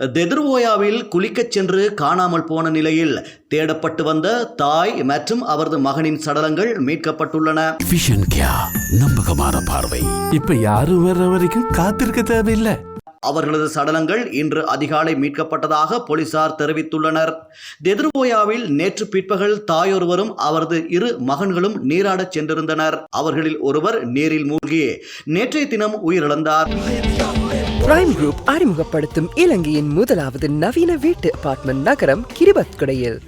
தெதுர்வோயாவில் குளிக்கச் சென்று காணாமல் போன நிலையில் தேடப்பட்டு வந்த தாய் மற்றும் அவரது மகனின் சடலங்கள் மீட்கப்பட்டுள்ளன. நம்பகமான பார்வை இப்ப யாரும் வர்ற வரைக்கும் காத்திருக்க தேவையில்லை. அவர்களது சடலங்கள் இன்று அதிகாலை மீட்கப்பட்டதாக போலீசார் தெரிவித்துள்ளனர். தெதுர்போயாவில் நேற்று பிற்பகல் தாயொருவரும் அவரது இரு மகன்களும் நீராடச் சென்றிருந்தனர். அவர்களில் ஒருவர் நீரில் மூழ்கி நேற்றைய தினம் உயிரிழந்தார். பிரைம் குரூப் அறிமுகப்படுத்தும் இலங்கையின் முதலாவது நவீன வீட்டு அபார்ட்மெண்ட் நகரம் கிரிபத்குடையில்.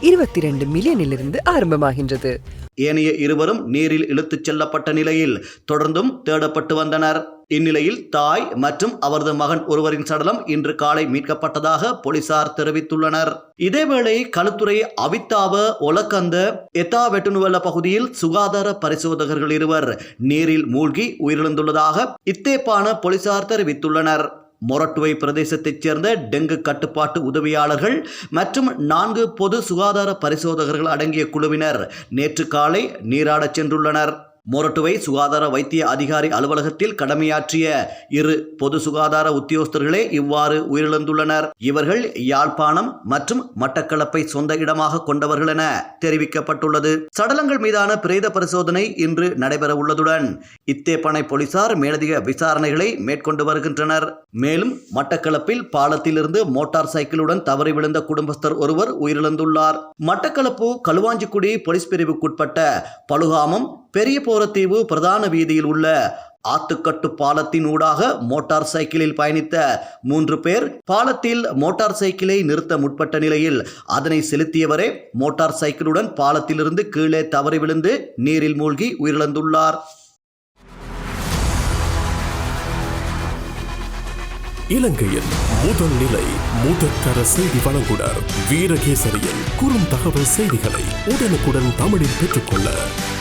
இருபத்தி ரெண்டு மில்லியனிலிருந்து ஆரம்பமாகின்றது. ஏனைய இருவரும் நீரில் இழுத்துச் செல்லப்பட்ட நிலையில் தொடர்ந்தும் தேடப்பட்டு வந்தனர். இந்நிலையில் தாய் மற்றும் அவரது மகன் ஒருவரின் சடலம் இன்று காலை மீட்கப்பட்டதாக போலீசார் தெரிவித்துள்ளனர். இதேவேளை களுத்துறை அவித்தாவ ஒலக்கந்த எத்தா வெட்டுனுவல பகுதியில் சுகாதார பரிசோதகர்கள் இருவர் நீரில் மூழ்கி உயிரிழந்துள்ளதாக இத்தேப்பான போலீசார் தெரிவித்துள்ளனர். மொரட்டுவை பிரதேசத்தைச் சேர்ந்த டெங்கு கட்டுப்பாட்டு உதவியாளர்கள் மற்றும் நான்கு பொது சுகாதார பரிசோதகர்கள் அடங்கிய குழுவினர் நேற்று காலை நீராடச் சென்றுள்ளனர். மொரட்டுவை சுகாதார வைத்திய அதிகாரி அலுவலகத்தில் கடமையாற்றிய இரு பொது சுகாதார உத்தியோகஸ்தர்களே இவ்வாறு உயிரிழந்துள்ளனர். இவர்கள் யாழ்ப்பாணம் மற்றும் மட்டக்களப்பை சொந்த இடமாக கொண்டவர்கள் என தெரிவிக்கப்பட்டுள்ளது. சடலங்கள் மீதான பிரேத பரிசோதனை இன்று நடைபெற உள்ளதுடன் இத்தேப்பனை போலீசார் மேலதிக விசாரணைகளை மேற்கொண்டு வருகின்றனர். மேலும் மட்டக்களப்பில் பாலத்திலிருந்து மோட்டார் சைக்கிளுடன் தவறி விழுந்த குடும்பஸ்தர் ஒருவர் உயிரிழந்துள்ளார். மட்டக்களப்பு களுவாஞ்சிக்குடி போலீஸ் பிரிவுக்குட்பட்ட பழுகாமம் பெரிய போரத்தீவு பிரதான வீதியில் உள்ள ஆத்துக்கட்டு பாலத்தின் ஊடாக மோட்டார் சைக்கிளில் பயணித்த மூன்று பேர் பாலத்தில் மோட்டார் சைக்கிளை நிறுத்த முற்பட்ட நிலையில் அதனை செலுத்தியவரே மோட்டார் சைக்கிளுடன் பாலத்திலிருந்து கீழே தவறி விழுந்து நீரில் மூழ்கி உயிரிழந்துள்ளார். இலங்கையின் முதல் நிலை முதற்கர செய்தி வழங்குனர் வீரகேசரியின் குறும் தகவல் செய்திகளை உடனுக்குடன் தமிழில் பெற்றுக்கொள்ள